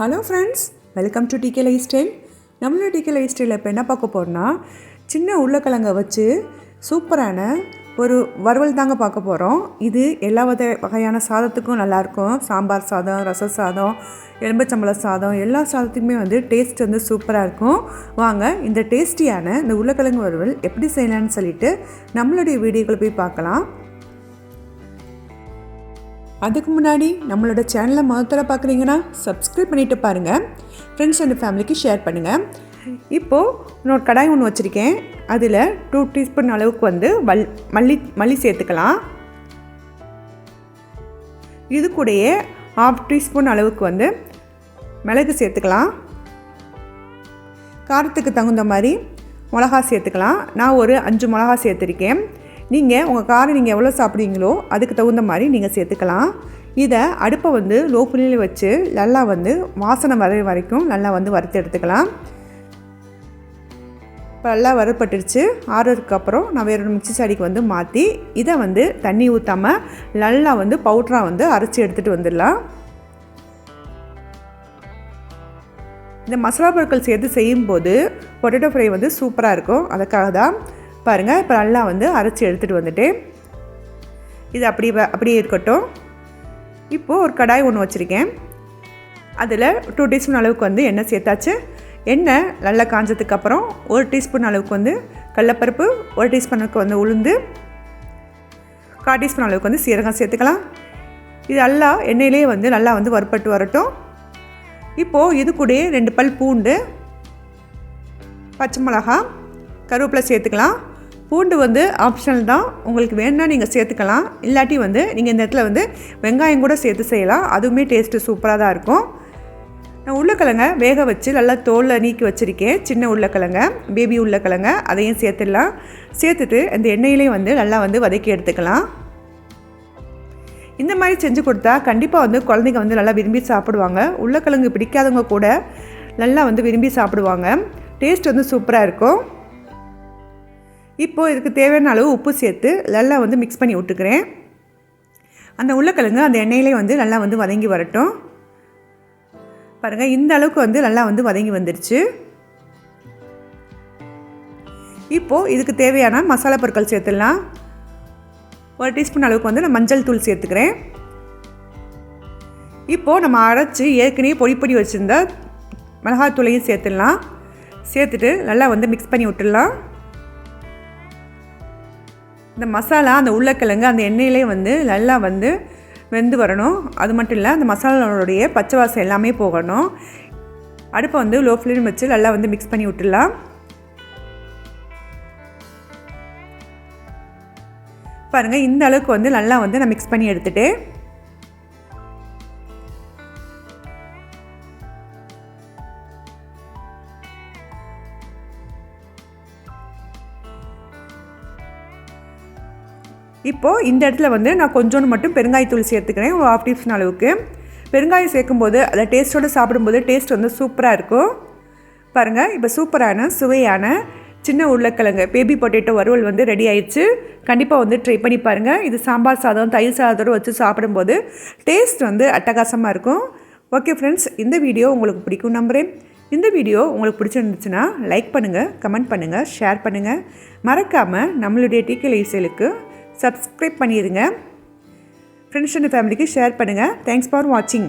Hello friends welcome to DK life style நம்மளோட decay life ஸ்டைலில் இப்போ என்ன பார்க்க போகிறோன்னா சின்ன உருளைக்கிழங்கை வச்சு சூப்பரான ஒரு வறுவல் தாங்க பார்க்க போகிறோம் இது எல்லா வித வகையான சாதத்துக்கும் நல்லாயிருக்கும். சாம்பார் சாதம் ரச சாதம் எலும்பச்சம்பள சாதம் எல்லா சாதத்துக்குமே வந்து டேஸ்ட் வந்து சூப்பராக இருக்கும். வாங்க இந்த டேஸ்டியான இந்த உருளைக்கிழங்கு வறுவல் எப்படி செய்யலான்னு சொல்லிட்டு நம்மளுடைய வீடியோக்களை போய் பார்க்கலாம். அதுக்கு முன்னாடி நம்மளோட சேனலை முதல்ல பார்க்குறீங்கன்னா சப்ஸ்கிரைப் பண்ணிட்டு பாருங்கள் ஃப்ரெண்ட்ஸ் அண்ட் ஃபேமிலிக்கு ஷேர் பண்ணுங்கள் இப்போது இன்னொரு கடாய் ஒன்று வச்சுருக்கேன். அதில் டூ டீஸ்பூன் அளவுக்கு வந்து மல் மல்லி மல்லி சேர்த்துக்கலாம். இது கூடயே ஹாஃப் டீஸ்பூன் அளவுக்கு வந்து மிளகு சேர்த்துக்கலாம். காரத்துக்கு தகுந்த மாதிரி மிளகா சேர்த்துக்கலாம். நான் ஒரு அஞ்சு மிளகா சேர்த்துருக்கேன். நீங்கள் உங்கள் காரம் நீங்கள் எவ்வளோ சாப்பிட்றீங்களோ அதுக்கு தகுந்த மாதிரி நீங்கள் சேர்த்துக்கலாம். இதை அடுப்பை வந்து லோ புள்ளியில் வச்சு நல்லா வந்து வாசனை வர வரைக்கும் நல்லா வந்து வறுத்து எடுத்துக்கலாம். இப்போ நல்லா வறுப்பட்டுருச்சு ஆறுறதுக்கு அப்புறம் நான் வேற ஒரு மிக்சி சாடிக்கு வந்து மாற்றி இதை வந்து தண்ணி ஊற்றாமல் நல்லா வந்து பவுட்ராக வந்து அரைச்சி எடுத்துகிட்டு வந்துடலாம். இந்த மசாலா பொருட்கள் சேர்த்து செய்யும்போது பொட்டேட்டோ ஃப்ரை வந்து சூப்பராக இருக்கும். அதுக்காக தான் பாருங்கள் இப்போ நல்லா வந்து அரைச்சி எடுத்துகிட்டு வந்துட்டு இது அப்படி அப்படியே இருக்கட்டும். இப்போது ஒரு கடாய் ஒன்று வச்சுருக்கேன். அதில் டூ டீஸ்பூன் அளவுக்கு வந்து எண்ணெய் சேர்த்தாச்சு. எண்ணெய் நல்லா காஞ்சதுக்கு அப்புறம் ஒரு டீஸ்பூன் அளவுக்கு வந்து கடலப்பருப்பு ஒரு டீஸ்பூனுக்கு வந்து உளுந்து கால் டீஸ்பூன் அளவுக்கு வந்து சீரகம் சேர்த்துக்கலாம். இது நல்லா எண்ணெயிலே வந்து நல்லா வந்து வறுப்பட்டு வரட்டும். இப்போது இது கூட ரெண்டு பல் பூண்டு பச்சை மிளகா கருவேப்பிலை சேர்த்துக்கலாம். பூண்டு வந்து ஆப்ஷனல் தான். உங்களுக்கு வேணும்னா நீங்கள் சேர்த்துக்கலாம். இல்லாட்டி வந்து நீங்கள் இந்த இடத்துல வந்து வெங்காயம் கூட சேர்த்து செய்யலாம். அதுவுமே டேஸ்ட்டு சூப்பராக தான் இருக்கும். நான் உருளைக்கிழங்க வேக வச்சு நல்லா தோலில் நீக்கி வச்சுருக்கேன். சின்ன உருளைக்கிழங்க பேபி உருளைக்கிழங்க அதையும் சேர்த்துடலாம். சேர்த்துட்டு அந்த எண்ணெயிலையும் வந்து நல்லா வந்து வதக்கி எடுத்துக்கலாம். இந்த மாதிரி செஞ்சு கொடுத்தா கண்டிப்பாக வந்து குழந்தைங்க வந்து நல்லா விரும்பி சாப்பிடுவாங்க. உருளைக்கிழங்கு பிடிக்காதவங்க கூட நல்லா வந்து விரும்பி சாப்பிடுவாங்க. டேஸ்ட் வந்து சூப்பராக இருக்கும். இப்போது இதுக்கு தேவையான அளவு உப்பு சேர்த்து நல்லா வந்து மிக்ஸ் பண்ணி விட்டுக்கிறேன். அந்த உருளைக்கிழங்கு அந்த எண்ணெயிலே வந்து நல்லா வந்து வதங்கி வரட்டும். பாருங்கள் இந்த அளவுக்கு வந்து நல்லா வந்து வதங்கி வந்துடுச்சு இப்போது இதுக்கு தேவையான மசாலா பொருட்கள் சேர்த்துடலாம். ஒரு டீஸ்பூன் அளவுக்கு வந்து நான் மஞ்சள் தூள் சேர்த்துக்கிறேன். இப்போது நம்ம அரைச்சி ஏற்கனவே பொடி பொடி வச்சுருந்த மிளகாத்தூளையும் சேர்த்துடலாம். சேர்த்துட்டு நல்லா வந்து மிக்ஸ் பண்ணி விட்டுடலாம். இந்த மசாலா அந்த உருளைக்கிழங்கு அந்த எண்ணெயிலே வந்து நல்லா வந்து வெந்து வரணும். அது மட்டும் இல்லை அந்த மசாலாவுடைய பச்சை வாசம் எல்லாமே போகணும். அடுப்பை வந்து லோ ஃப்ளேம் வச்சு நல்லா வந்து மிக்ஸ் பண்ணி விட்டுடலாம். பாருங்கள் இந்த அளவுக்கு வந்து நல்லா வந்து நான் மிக்ஸ் பண்ணி எடுத்துகிட்டு இப்போது இந்த இடத்துல வந்து நான் கொஞ்சோண்டு மட்டும் பெருங்காயத்தூள் சேர்த்துக்கிறேன் ஒரு ஆஃப் டீஸ்பூன் அளவுக்கு. பெருங்காயம் சேர்க்கும்போது அதை டேஸ்ட்டோடு சாப்பிடும்போது டேஸ்ட் வந்து சூப்பராக இருக்கும். பாருங்கள் இப்போ சூப்பரான சுவையான சின்ன உருளைக்கிழங்கு பேபி பொட்டேட்டோ வறுவல் வந்து ரெடி ஆயிடுச்சு. கண்டிப்பாக வந்து ட்ரை பண்ணி பாருங்கள் இது சாம்பார் சாதம் தயிர் சாதத்தோடு வச்சு சாப்பிடும்போது டேஸ்ட் வந்து அட்டகாசமாக இருக்கும். ஓகே ஃப்ரெண்ட்ஸ் இந்த வீடியோ உங்களுக்கு பிடிக்கும் நம்புகிறேன் இந்த வீடியோ உங்களுக்கு பிடிச்சிருந்துச்சுன்னா லைக் பண்ணுங்கள் கமெண்ட் பண்ணுங்கள் ஷேர் பண்ணுங்கள் மறக்காமல் நம்மளுடைய டிகே இசைலுக்கு சப்ஸ்கிரைப் பண்ணிடுங்க ஃப்ரெண்ட்ஸ் அண்ட் ஃபேமிலிக்கு ஷேர் பண்ணுங்கள் தேங்க்ஸ் ஃபார் வாட்சிங்